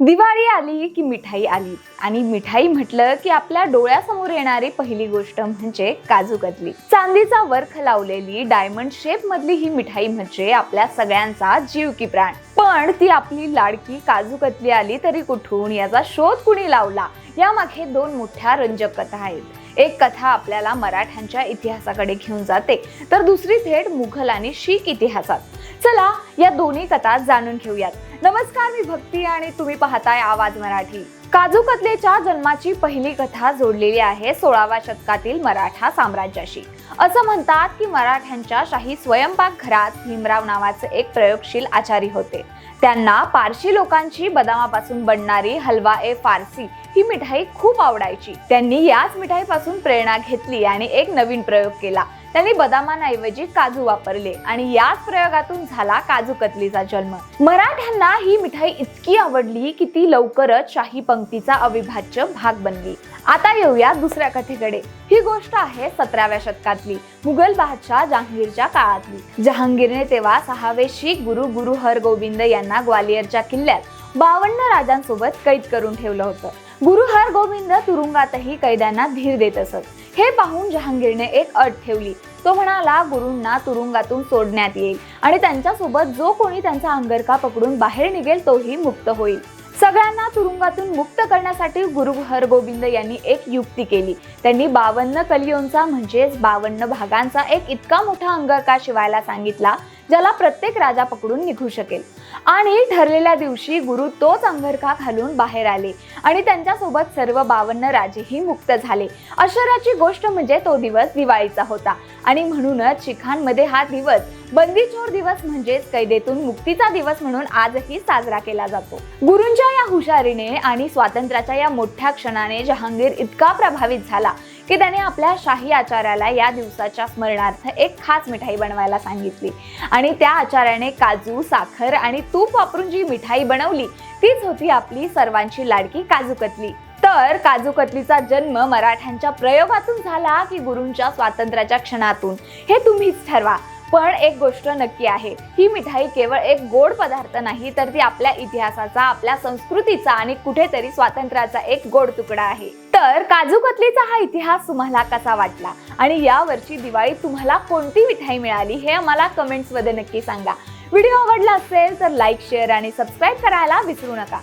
दिवाळी आली की मिठाई आली? आणि मिठाई म्हटलं की आपल्या डोळ्यासमोर येणारी पहिली गोष्ट म्हणजे काजू कतली. चांदीचा वर्ख लावलेली डायमंड शेप मधली ही मिठाई म्हणजे आपल्या सगळ्यांचा जीव की प्राण. पण ती आपली लाडकी काजू कतली आली तरी कुठून याचा शोध कुणी लावला? यामागे दोन मोठ्या रंजक कथा आहेत. एक कथा आपल्याला मराठ्यांच्या इतिहासाकडे घेऊन जाते. तर दुसरी थेट मुघल आणि शीख इतिहासात. चला या दोन्ही कथा जाणून घेऊयात. नमस्कार मी भक्ती आणि तुम्ही पाहताय आवाज मराठी. काजू कतलेच्या जन्माची पहिली कथा जोडलेली आहे सोळाव्या शतकातील मराठा साम्राज्याशी. असं म्हणतात की मराठ्यांच्या शाही स्वयंपाक घरात भीमराव नावाचे एक प्रयोगशील आचारी होते. त्यांना पारशी लोकांची बदामापासून बनणारी हलवा ए फारसी ही मिठाई खूप आवडायची. त्यांनी याच मिठाईपासून प्रेरणा घेतली आणि एक नवीन प्रयोग केला. त्यांनी बदामांऐवजी काजू वापरले आणि याच प्रयोगातून झाला काजू कतलीचा जन्म. मराठ्यांना ही मिठाई इतकी आवडली की ती लवकरच शाही पंक्तीचा अविभाज्य भाग बनली. आता येऊया दुसऱ्या कथेकडे. ही गोष्ट आहे सतराव्या शतकातली मुघल बादशाह जहांगीरच्या काळातली. जहांगीरने तेव्हा सहावे शीख गुरु गुरु हरगोविंद यांना ग्वालियरच्या किल्ल्यात बावन्न राजांसोबत कैद करून ठेवलं होतं. गुरु हरगोविंद तुरुंगातही कैद्यांना धीर देत असत. हे पाहून जहांगीरने एक अट ठेवली. तो म्हणाला गुरूंना तुरुंगातून सोडण्यात येईल आणि त्यांच्यासोबत जो कोणी त्यांचा अंगरखा पकडून बाहेर निघेल तोही मुक्त होईल. सगळ्यांना तुरुंगातून मुक्त करण्यासाठी गुरु हरगोविंद यांनी एक युक्ती केली. त्यांनी बावन्न कलियोंचा म्हणजेच बावन्न भागांचा एक इतका मोठा अंगरखा शिवायला सांगितला ज्याला प्रत्येक राजा पकडून निघू शकेल. आणि ठरलेल्या दिवशी गुरु तोच अंगरखा घालून बाहेर आले आणि त्यांच्यासोबत सर्व बावन्न राजेही मुक्त झाले. आश्चर्याची गोष्ट म्हणजे तो दिवस दिवाळीचा होता. आणि म्हणूनच शिखांमध्ये हा दिवस बंदीचोर दिवस म्हणजेच कैदेतून मुक्तीचा दिवस म्हणून आजही साजरा केला जातो. गुरूंच्या या हुशारीने आणि स्वातंत्र्याच्या या मोठ्या क्षणाने जहांगीर इतका प्रभावित झाला की त्याने आपल्या शाही आचार्याला या दिवसाच्या स्मरणार्थ एक खास मिठाई बनवायला सांगितली. आणि त्या आचार्याने काजू साखर आणि तूप वापरून जी मिठाई बनवली तीच होती आपली सर्वांची लाडकी काजू कतली. तर काजू कतलीचा जन्म मराठ्यांच्या प्रयोगातून झाला की गुरूंच्या स्वातंत्र्याच्या क्षणातून? हे तुम्हीच ठरवा. पण एक गोष्ट नक्की आहे ही मिठाई केवळ एक गोड पदार्थ नाही तर ती आपल्या इतिहासाचा आपल्या संस्कृतीचा आणि कुठेतरी स्वातंत्र्याचा एक गोड तुकडा आहे. तर काजू कतलीचा हा इतिहास तुम्हाला कसा वाटला? आणि यावरची दिवाळी दिवाळीत तुम्हाला कोणती मिठाई मिळाली? हे आम्हाला कमेंट्समध्ये नक्की सांगा. व्हिडिओ आवडला असेल तर लाईक शेअर आणि सबस्क्राईब करायला विसरू नका.